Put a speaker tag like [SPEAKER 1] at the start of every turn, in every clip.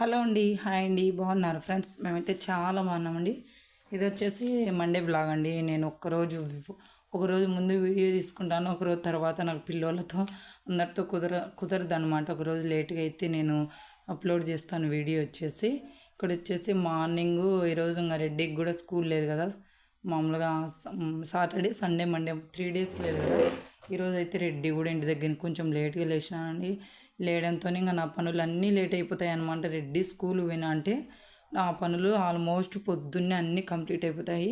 [SPEAKER 1] Hello అండి hi అండి బాగున్నారు? ఫ్రెండ్స్ మేమైతే చాలా బాగున్నామండి. ఇది వచ్చేసి మండే బ్లాగ్ అండి. నేను ఒక్కరోజు ఒకరోజు ముందు వీడియో తీసుకుంటాను ఒకరోజు తర్వాత నాకు పిల్లలతో అందరితో కుదర కుదరదు అనమాట ఒకరోజు లేట్గా అయితే నేను అప్లోడ్ చేస్తాను వీడియో వచ్చేసి. ఇక్కడ వచ్చేసి మార్నింగ్ ఈరోజు ఇంకా రెడ్డికి కూడా స్కూల్ లేదు కదా. మామూలుగా Saturday Sunday Monday three days లేదు కదా. ఈరోజు అయితే రెడ్డి కూడా ఇంటి దగ్గర కొంచెం లేట్గా లేచినానండి. లేడంతో ఇంకా నా పనులు అన్నీ లేట్ అయిపోతాయి అనమాట రెడ్డి స్కూల్ పోయినా అంటే నా పనులు ఆల్మోస్ట్ పొద్దున్నే అన్నీ కంప్లీట్ అయిపోతాయి.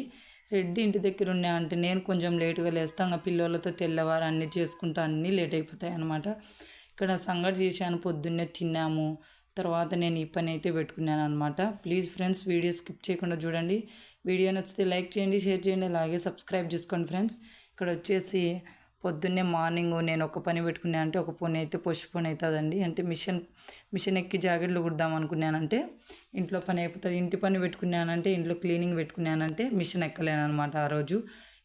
[SPEAKER 1] రెడ్డి ఇంటి దగ్గర ఉన్నా అంటే నేను కొంచెం లేటుగా లేస్తాను ఇంకా పిల్లలతో తెల్లవారు అన్నీ చేసుకుంటా అన్నీ లేట్ అయిపోతాయి అనమాట ఇక్కడ సంగటి చేశాను పొద్దున్నే తిన్నాము. తర్వాత నేను ఈ పని అయితే పెట్టుకున్నాను అనమాట ప్లీజ్ ఫ్రెండ్స్ వీడియో స్కిప్ చేయకుండా చూడండి. వీడియో నచ్చితే లైక్ చేయండి షేర్ చేయండి అలాగే సబ్స్క్రైబ్ చేసుకోండి ఫ్రెండ్స్. ఇక్కడ వచ్చేసి పొద్దున్నే మార్నింగ్ నేను ఒక పని పెట్టుకున్నా అంటే ఒక పని అయితే పొషి పని అవుతుందండి. అంటే మిషన్ మిషన్ ఎక్కి జాకెట్లు కుడదాం అనుకున్నానంటే ఇంట్లో పని అయిపోతుంది. ఇంటి పని పెట్టుకున్నానంటే ఇంట్లో క్లీనింగ్ పెట్టుకున్నానంటే మిషన్ ఎక్కలేను అనమాట ఆ రోజు.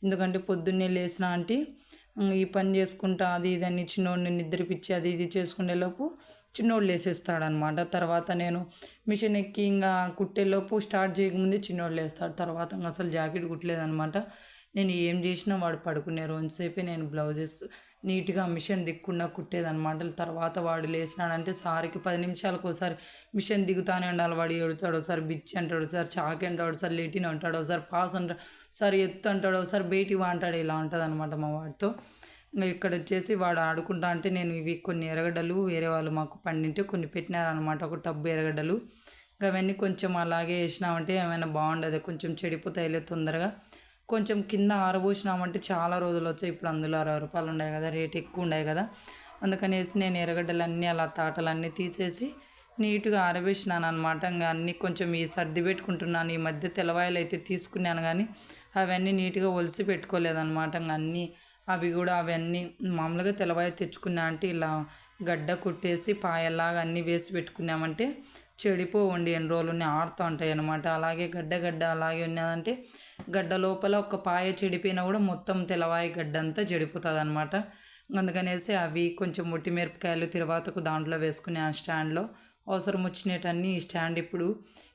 [SPEAKER 1] ఎందుకంటే పొద్దున్నే లేచిన అంటే ఈ పని చేసుకుంటా అది ఇది అని చిన్నోడిని నిద్రపిచ్చి అది ఇది చేసుకునేలోపు చిన్నోడు లేసేస్తాడనమాట తర్వాత నేను మిషన్ ఎక్కి ఇంకా కుట్టేలోపు స్టార్ట్ చేయకముందే చిన్నోడు లేస్తాడు. తర్వాత అసలు జాకెట్ కుట్టలేదనమాట నేను ఏం చేసినా వాడు పడుకునే రోజుసేపే నేను బ్లౌజెస్ నీట్గా మిషన్ దిక్కుండా కుట్టేదనమాట తర్వాత వాడు లేచినాడంటే సారికి పది నిమిషాలకు ఒకసారి మిషన్ దిగుతానే ఉండాలి. వాడు ఏడుచాడు ఒకసారి బిచ్చి అంటాడు ఒకసారి చాకి అంటాడు ఒకసారి లెటిన్ అంటాడు ఒకసారి పాస్ అంటాడు ఒకసారి ఎత్తు అంటాడు ఒకసారి బయటికి అంటాడు. ఇలా ఉంటుంది అనమాట మా వాడితో. ఇంకా ఇక్కడ వచ్చేసి వాడు ఆడుకుంటా అంటే నేను ఇవి కొన్ని ఎరగడ్డలు వేరే వాళ్ళు మాకు పండింటే కొన్ని పెట్టినారనమాట ఒక టబ్బు ఎరగడ్డలు ఇంకా అవన్నీ కొంచెం అలాగే వేసినామంటే ఏమైనా బాగుండదు. కొంచెం చెడిపోతాయిలే తొందరగా. కొంచెం కింద ఆరబోసినామంటే చాలా రోజులు వచ్చాయి ఇప్పుడు అందులో అరవై రూపాయలు ఉన్నాయి కదా రేట్ ఎక్కువ ఉన్నాయి కదా. అందుకనేసి నేను ఎర్రగడ్డలన్నీ అలా తాటలన్నీ తీసేసి నీట్గా ఆరబేసినాను అనమాట ఇంకా అన్నీ కొంచెం ఈ సర్ది పెట్టుకుంటున్నాను. ఈ మధ్య తెలవాయలు అయితే తీసుకున్నాను కానీ అవన్నీ నీట్గా ఒలిసి పెట్టుకోలేదన్నమాట. ఇంకా అన్నీ అవి కూడా అవన్నీ మామూలుగా తెలవాయ తెచ్చుకున్నా అంటే ఇలా గడ్డ కుట్టేసి పాయల్లాగా అన్నీ వేసి పెట్టుకున్నామంటే చెడిపోవండి ఎన్ని రోజులు ఆడుతూ ఉంటాయి అనమాట అలాగే గడ్డ గడ్డ అలాగే ఉన్నదంటే గడ్డ లోపల ఒక పాయ చెడిపోయినా కూడా మొత్తం తెలవాయి గడ్డ అంతా చెడిపోతుంది అనమాట అందుకనేసి అవి కొంచెం మొట్టి మిరపకాయలు తిరువాతకు దాంట్లో వేసుకునే ఆ స్టాండ్లో అవసరం వచ్చినటన్నీ ఈ స్టాండ్ ఇప్పుడు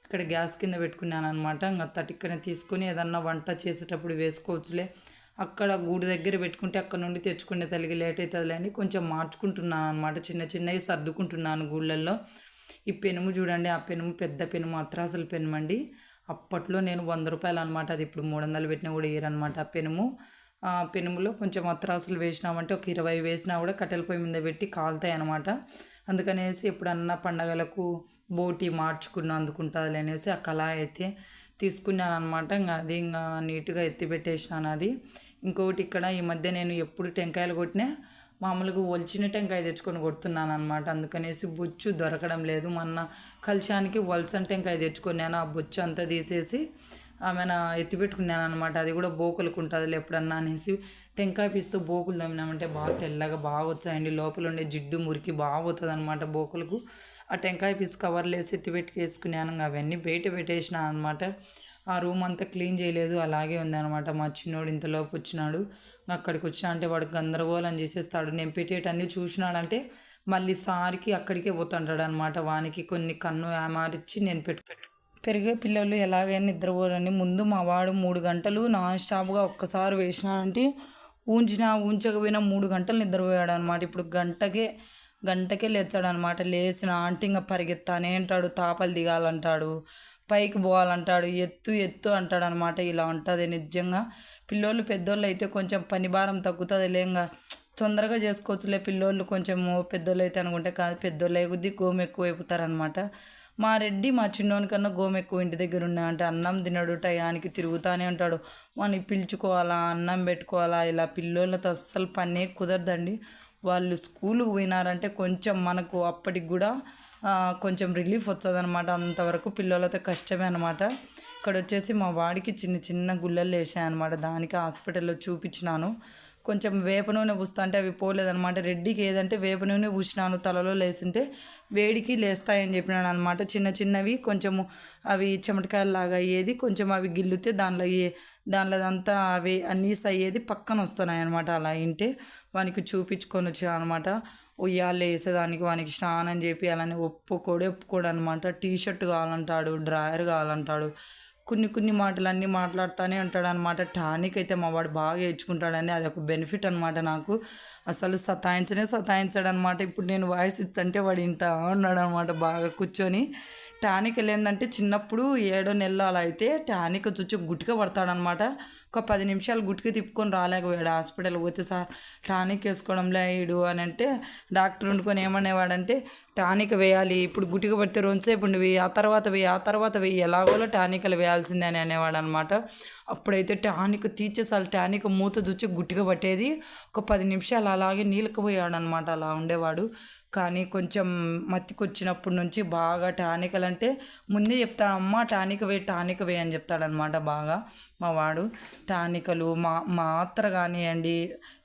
[SPEAKER 1] ఇక్కడ గ్యాస్ కింద పెట్టుకున్నాను అనమాట ఇంకా తటిక్కనే తీసుకుని ఏదన్నా వంట చేసేటప్పుడు వేసుకోవచ్చులే. అక్కడ గూడు దగ్గర పెట్టుకుంటే అక్కడ నుండి తెచ్చుకునే తల్లికి లేట్ అవుతుందిలేని కొంచెం మార్చుకుంటున్నాను అనమాట చిన్న చిన్నవి సర్దుకుంటున్నాను గూళ్ళల్లో. ఈ పెనుము చూడండి ఆ పెనుము పెద్ద పెనుము అత్రాసల పెనుము అండి. అప్పట్లో నేను వంద రూపాయలు అనమాట అది ఇప్పుడు మూడు వందలు పెట్టినా కూడా ఇయరనమాట ఆ పెనుము. ఆ పెనుములో కొంచెం అత్రాసులు వేసినామంటే ఒక ఇరవై వేసినా కూడా కట్టెల పొయ్యి మీద పెట్టి కాలుతాయి అనమాట అందుకనేసి ఎప్పుడన్నా పండగలకు బోటి మార్చుకున్న అందుకుంటుంది అనేసి ఆ కళ అయితే తీసుకున్నాను అనమాట ఇంకా అది ఇంకా నీట్గా ఎత్తి పెట్టేసినాను అది. ఇంకొకటి ఇక్కడ ఈ మధ్య నేను ఎప్పుడు టెంకాయలు కొట్టినా మామూలుగా ఒలిచిన టెంకాయ తెచ్చుకొని కొడుతున్నాను అనమాట అందుకనేసి బొచ్చు దొరకడం లేదు. మొన్న కలిశానికి వలసన టెంకాయ తెచ్చుకున్నాను. ఆ బొచ్చు అంతా తీసేసి ఆమెన ఎత్తిపెట్టుకున్నాను అనమాట అది కూడా బోకులకు ఉంటుంది ఎప్పుడన్నా అనేసి టెంకాయ పీస్తూ బోకులు తమ్మినామంటే బాగా తెల్లగా బాగా వచ్చాయండి లోపల ఉండే జిడ్డు మురికి బాగా పోతుంది అనమాట బోకులకు. ఆ టెంకాయ పీసు కవర్లు వేసి ఎత్తిపెట్టుకు వేసుకున్నాను అవన్నీ బయట పెట్టేసిన అనమాట ఆ రూమ్ అంతా క్లీన్ చేయలేదు. అలాగే ఉందన్నమాట. మా చిన్నోడు ఇంతలోపు వచ్చినాడు. అక్కడికి వచ్చినా అంటే వాడు గందరగోళం చేసేస్తాడు. నేను పెట్టేటన్నీ చూసినాడంటే మళ్ళీ సారికి అక్కడికే పోతుంటాడు అనమాట వానికి కొన్ని కన్ను ఏమారిచ్చి నేను పెట్టు పెరిగే పిల్లలు ఎలాగైనా నిద్రపోరని ముందు మా వాడు మూడు గంటలు నాన్ స్టాప్గా ఒక్కసారి వేసినాడంటే ఊంచినా ఊంచకపోయినా మూడు గంటలు నిద్రపోయాడు అనమాట ఇప్పుడు గంటకే గంటకే లేచాడు అనమాట లేచిన ఆంటీ ఇంకా పరిగెత్తానే అంటాడు తాపలు దిగాలంటాడు పైకి పోవాలంటాడు ఎత్తు ఎత్తు అంటాడు అనమాట ఇలా ఉంటుంది నిజంగా. పిల్లోళ్ళు పెద్దోళ్ళు అయితే కొంచెం పని భారం తగ్గుతుంది లేంగా తొందరగా చేసుకోవచ్చులే పిల్లోళ్ళు కొంచెం పెద్దోళ్ళు అయితే అనుకుంటే కాదు పెద్దోళ్ళు కొద్దీ గోము ఎక్కువ అయిపోతారనమాట మా రెడ్డి మా చిన్నోని కన్నా గోము ఎక్కువ ఇంటి దగ్గర ఉన్నా అంటే అన్నం తినడు టయానికి తిరుగుతానే ఉంటాడు. వాని పిలుచుకోవాలా అన్నం పెట్టుకోవాలా ఇలా పిల్లోళ్ళతో అస్సలు పనే కుదరదండి. వాళ్ళు స్కూల్కి పోయినారంటే కొంచెం మనకు అప్పటికి కూడా కొంచెం రిలీఫ్ వస్తుంది అనమాట అంతవరకు పిల్లలతో కష్టమే అనమాట ఇక్కడ వచ్చేసి మా వాడికి చిన్న చిన్న గుళ్ళలు వేసాయన్నమాట. దానికి హాస్పిటల్లో చూపించినాను. కొంచెం వేప నూనె పూస్తా అంటే అవి పోలేదనమాట రెడ్డికి ఏదంటే వేప నూనె పూసినాను తలలో లేసింటే వేడికి లేస్తాయని చెప్పినాను అనమాట చిన్న చిన్నవి కొంచెము అవి చెమటకాయలాగా అయ్యేది కొంచెం అవి గిల్లితే దానిలో దానిలో అంతా అవి నీస్ అయ్యేది పక్కన వస్తున్నాయి అనమాట అలా ఇంటే వానికి చూపించుకొని వచ్చాను అనమాట ఉయ్యాలు వేసేదానికి వానికి స్నానం చేపి అలానే ఒప్పుకోడు ఒప్పుకోడు అనమాట టీ షర్ట్ కావాలంటాడు డ్రాయర్ కావాలంటాడు. కొన్ని కొన్ని మాటలన్నీ మాట్లాడుతూనే ఉంటాడు అనమాట టానిక్ అయితే మా వాడు బాగా ఏడ్చుకుంటాడని అది ఒక బెనిఫిట్ అనమాట నాకు. అసలు సతాయించనే సతాయించాడు అనమాట ఇప్పుడు నేను వాయిస్ ఇచ్చంటే వాడు ఇంటా ఉన్నాడు అనమాట బాగా కూర్చొని. టానిక్ ఏంటంటే చిన్నప్పుడు ఏడో నెలలు అలా అయితే టానిక్ చుచ్చు గుట్టుక పడతాడనమాట. ఒక పది నిమిషాలు గుట్టికి తిప్పుకొని రాలేకపోయాడు హాస్పిటల్ పోతే సార్ టానిక్ వేసుకోవడంలే అయ్యాడు అని అంటే డాక్టర్ వండుకొని ఏమనేవాడంటే టానిక్ వేయాలి ఇప్పుడు గుట్టిక పడితే రెండుసేపు ఉండి వేయి ఆ తర్వాత వేయి ఆ తర్వాత వేయి ఎలాగోలో టానిక్లు వేయాల్సిందే అని అనేవాడు అనమాట అప్పుడైతే టానిక్ తీర్చేసాలి టానిక్ మూత చుచ్చి గుట్టిగా పట్టేది. ఒక పది నిమిషాలు అలాగే నీళ్ళకి పోయాడు అనమాట అలా ఉండేవాడు. కానీ కొంచెం మత్తికొచ్చినప్పటి నుంచి బాగా టానికలు అంటే ముందే చెప్తాడు అమ్మ టానిక్ వే టానిక్ వే అని చెప్తాడనమాట బాగా మా వాడు. టానికలు మా మాత్ర కానివ్వండి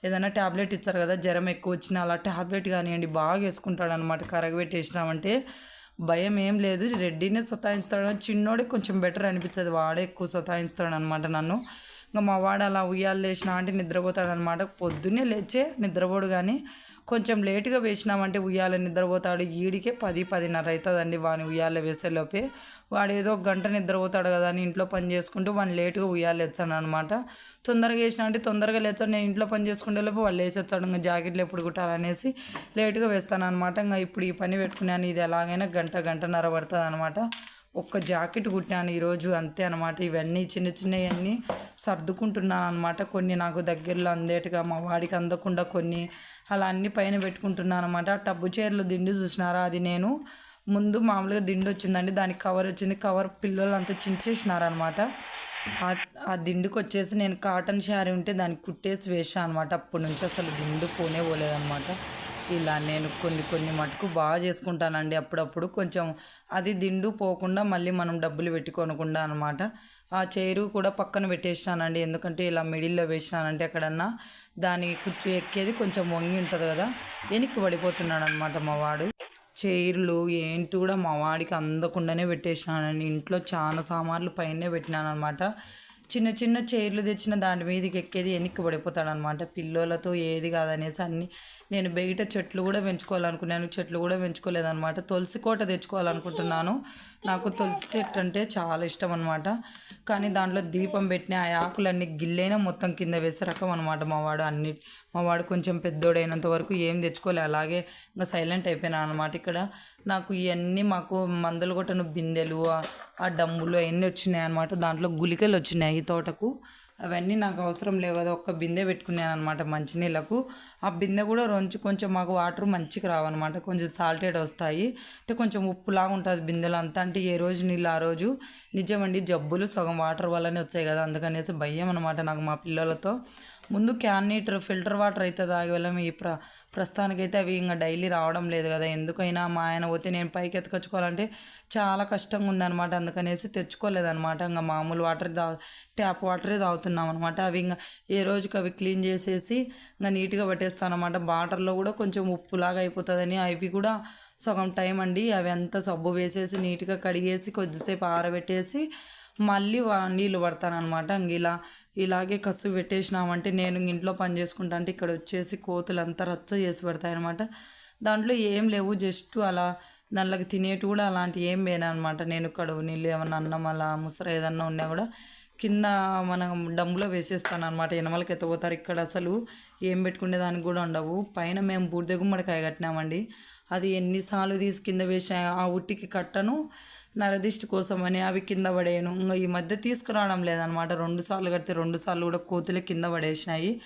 [SPEAKER 1] ఏదైనా ట్యాబ్లెట్ ఇచ్చారు కదా జ్వరం ఎక్కువ వచ్చినా అలా ట్యాబ్లెట్ కానివ్వండి బాగా వేసుకుంటాడు అనమాట కరగబెట్టేసినామంటే భయం ఏం లేదు. రెడ్డినే సతాయిస్తాడు చిన్నోడే కొంచెం బెటర్ అనిపించదు వాడే ఎక్కువ సతాయిస్తాడు అనమాట నన్ను. ఇంకా మా వాడు అలా ఉయ్యాలు లేచినా అంటే నిద్రపోతాడు అనమాట పొద్దున్నే లేచే నిద్రపోడు కానీ కొంచెం లేటుగా వేసినామంటే ఉయ్యాల నిద్రపోతాడు. ఈడికే పది పదిన్నర అవుతుందండి వాని ఉయ్యాల వేసేలోపే వాడు ఏదో ఒక గంట నిద్రపోతాడు కదా అని ఇంట్లో పని చేసుకుంటూ వాడిని లేటుగా ఉయ్యాలు లేచాను అనమాట తొందరగా వేసినా అంటే తొందరగా లేచాడు నేను ఇంట్లో పని చేసుకుంటే లోపు వాళ్ళు వేసొచ్చాడు ఇంకా జాకెట్లు ఎప్పుడు కుట్టాలనేసి లేటుగా వేస్తాను అనమాట ఇంకా ఇప్పుడు ఈ పని పెట్టుకున్నాను. ఇది ఎలాగైనా గంట గంటన్నర పడుతుంది అనమాట ఒక్క జాకెట్ కుట్టాను ఈరోజు అంతే అనమాట ఇవన్నీ చిన్న చిన్నవన్నీ సర్దుకుంటున్నాను అనమాట కొన్ని నాకు దగ్గరలో అందేటగా మా వాడికి అందకుండా కొన్ని అలా అన్ని పైన పెట్టుకుంటున్నాను అనమాట టబ్బు చీరలు దిండు చూసినారా? అది నేను ముందు మామూలుగా దిండు వచ్చిందండి దానికి కవర్ వచ్చింది. కవర్ పిల్లలు అంతా చించేసినారనమాట ఆ దిండుకు వచ్చేసి నేను కాటన్ శారీ ఉంటే దానికి కుట్టేసి వేసాను అనమాట అప్పటి నుంచి అసలు దిండు పోనే పోలేదనమాట ఇలా నేను కొన్ని కొన్ని మటుకు బాగా చేసుకుంటానండి. అప్పుడప్పుడు కొంచెం అది దిండు పోకుండా మళ్ళీ మనం డబ్బులు పెట్టి కొనకుండా అనమాట ఆ చైరు కూడా పక్కన పెట్టేసినానండి. ఎందుకంటే ఇలా మిడిల్లో వేసినానంటే ఎక్కడన్నా దాని కుర్చీ ఎక్కేది కొంచెం వంగి ఉంటుంది కదా. వెనక్కి పడిపోతున్నాడు అనమాట మా వాడు. చైర్లు ఏంటి కూడా మా వాడికి అందకుండానే పెట్టేసినానండి. ఇంట్లో చాలా సామాన్లు పైనే పెట్టినాను అనమాట చిన్న చిన్న చైర్లు తెచ్చిన దాని మీదకి ఎక్కేది వెనక్కి పడిపోతాడు అనమాట పిల్లోలతో ఏది కాదనేసి అన్ని నేను బయట చెట్లు కూడా పెంచుకోవాలనుకున్నాను చెట్లు కూడా పెంచుకోలేదనమాట. తులసి కోట తెచ్చుకోవాలనుకుంటున్నాను. నాకు తులసి చెట్టు అంటే చాలా ఇష్టం అనమాట కానీ దాంట్లో దీపం పెట్టిన ఆ ఆకులన్నీ గిల్లైన మొత్తం కింద వేసే రకం అనమాట మావాడు అన్ని. మావాడు కొంచెం పెద్దోడైనంత వరకు ఏం తెచ్చుకోలే. అలాగే ఇంకా సైలెంట్ అయిపోయినా అనమాట ఇక్కడ. నాకు ఇవన్నీ మాకు మందులు కొట్టను బిందెలు ఆ డమ్ములు అవన్నీ వచ్చినాయి అనమాట దాంట్లో గులికలు వచ్చినాయి. నెయ్యి తోటకు. అవన్నీ నాకు అవసరం లేవు కదా ఒక్క బిందె పెట్టుకున్నాను అనమాట మంచినీళ్ళకు. ఆ బిందె కూడా రొంచు కొంచెం మాకు వాటర్ మంచిగా రావన్నమాట. కొంచెం సాల్టెడ్ వస్తాయి. అంటే కొంచెం ఉప్పులాగా ఉంటుంది బిందెలు అంతా. అంటే ఏ రోజు నీళ్ళు ఆ రోజు. నిజమండి జబ్బులు సగం వాటర్ వల్లనే వచ్చాయి కదా. అందుకనేసి భయం అనమాట నాకు మా పిల్లలతో. ముందు క్యాన్ నీటర్ ఫిల్టర్ వాటర్ అయితే తాగి వెళ్ళాము ఈ ప్ర ప్రస్తుతానికైతే అవి ఇంకా డైలీ రావడం లేదు కదా. ఎందుకైనా మా ఆయన పోతే నేను పైకి ఎత్తుకొచ్చుకోవాలంటే చాలా కష్టంగా ఉందన్నమాట. అందుకనేసి తెచ్చుకోలేదన్నమాట. ఇంకా మామూలు వాటర్ దా ట్యాప్ వాటరే తాగుతున్నాం అనమాట అవి ఇంకా ఏ రోజుకి అవి క్లీన్ చేసేసి ఇంకా నీట్గా పెట్టేస్తాను అనమాట వాటర్లో కూడా కొంచెం ఉప్పులాగా అయిపోతుందని అవి కూడా సగం టైం అండి. అవి అంతా సబ్బు వేసేసి నీట్గా కడిగేసి కొద్దిసేపు ఆరబెట్టేసి మళ్ళీ నీళ్ళు పడతాను అనమాట ఇలా ఇలాగే కసు పెట్టేసినామంటే నేను ఇంట్లో పని చేసుకుంటా అంటే ఇక్కడ వచ్చేసి కోతులు అంతా రచ్చ చేసి పెడతాయి అనమాట దాంట్లో ఏం లేవు జస్ట్ అలా దాంట్లోకి తినేటి కూడా అలాంటి ఏం పోయినా అనమాట నేను కడువు నీళ్ళు ఏమన్నా అన్నం అలా ముసర ఏదన్నా ఉన్నా కూడా కింద మనం డమ్ములో వేసేస్తాను అనమాట ఎనమలకి ఎత్తపోతారు ఇక్కడ అసలు ఏం పెట్టుకునే దానికి కూడా ఉండవు. పైన మేము బూడిద గుమ్మడికాయ కట్టినామండి. అది ఎన్నిసార్లు తీసి కింద వేసా ఆ ఉట్టికి కట్టను. నరదిష్టి కోసం అని అవి కింద పడేయను. ఇంకా ఈ మధ్య తీసుకురావడం లేదనమాట. రెండు సార్లు కడితే రెండు సార్లు కూడా కోతులు కింద పడేసినాయి.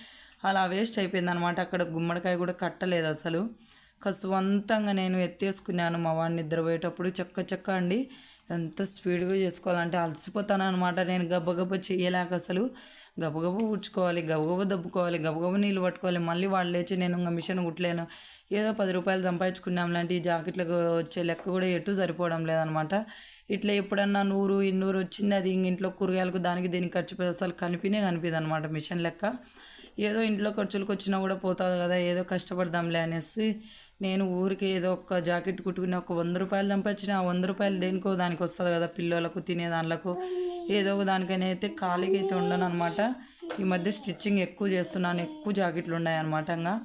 [SPEAKER 1] అలా వేస్ట్ అయిపోయింది అనమాట అక్కడ గుమ్మడికాయ కూడా కట్టలేదు అసలు. కసువంతంగా నేను ఎత్తేసుకున్నాను. మా వాడిని నిద్రపోయేటప్పుడు చెక్క చెక్క అండి. ఎంత స్పీడ్గా చేసుకోవాలంటే అలసిపోతాను అనమాట. నేను గబగబ చేయలేక అసలు. గబగబ ఊడ్చుకోవాలి గబగబ దబ్బుకోవాలి గబగబ నీళ్ళు పట్టుకోవాలి. మళ్ళీ వాళ్ళు లేచి నేను ఇంకా మిషన్ కుట్టలేను. ఏదో పది రూపాయలు సంపాదించుకున్నాం లాంటి జాకెట్లకు వచ్చే లెక్క కూడా ఎటు సరిపోవడం లేదనమాట. ఇట్లా ఎప్పుడన్నా నూరు ఇన్నూరు వచ్చింది అది ఇంట్లో కూరగాయలకు దానికి దీనికి ఖర్చు అసలు కనిపినే కనిపిదు అనమాట మిషన్ లెక్క. ఏదో ఇంట్లో ఖర్చులకు వచ్చినా కూడా పోతుంది కదా ఏదో కష్టపడదాంలే అనేసి నేను ఊరికి ఏదో ఒక జాకెట్ కుట్టుకుని ఒక వంద రూపాయలు సంపాదించిన ఆ వంద రూపాయలు దేనికో దానికి వస్తుంది కదా పిల్లలకు తినే దానిలకు ఏదో ఒక దానికైనా అయితే ఖాళీగా అయితే ఉండను అనమాట ఈ మధ్య స్టిచ్చింగ్ ఎక్కువ చేస్తున్నాను ఎక్కువ జాకెట్లు ఉన్నాయి అనమాట ఇంకా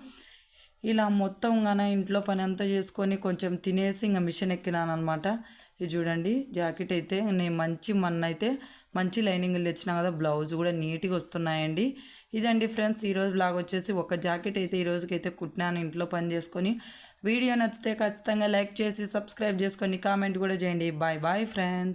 [SPEAKER 1] ఇలా మొత్తం గాన ఇంట్లో పని అంతా చేసుకొని కొంచెం తినేసి ఇంకా మిషన్ ఎక్కినాను అనమాట ఇది చూడండి జాకెట్ అయితే నేను మంచి మన్న అయితే మంచి లైనింగ్లు తెచ్చినా కదా బ్లౌజ్ కూడా నీట్గా వస్తున్నాయండి. ఇదండి ఫ్రెండ్స్ ఈరోజు బ్లాగ్ వచ్చేసి ఒక జాకెట్ అయితే ఈ రోజుకైతే కుట్టినాను ఇంట్లో పని చేసుకొని. వీడియో నచ్చితే ఖచ్చితంగా లైక్ చేసి సబ్స్క్రైబ్ చేసుకొని కామెంట్ కూడా చేయండి. Bye bye friends.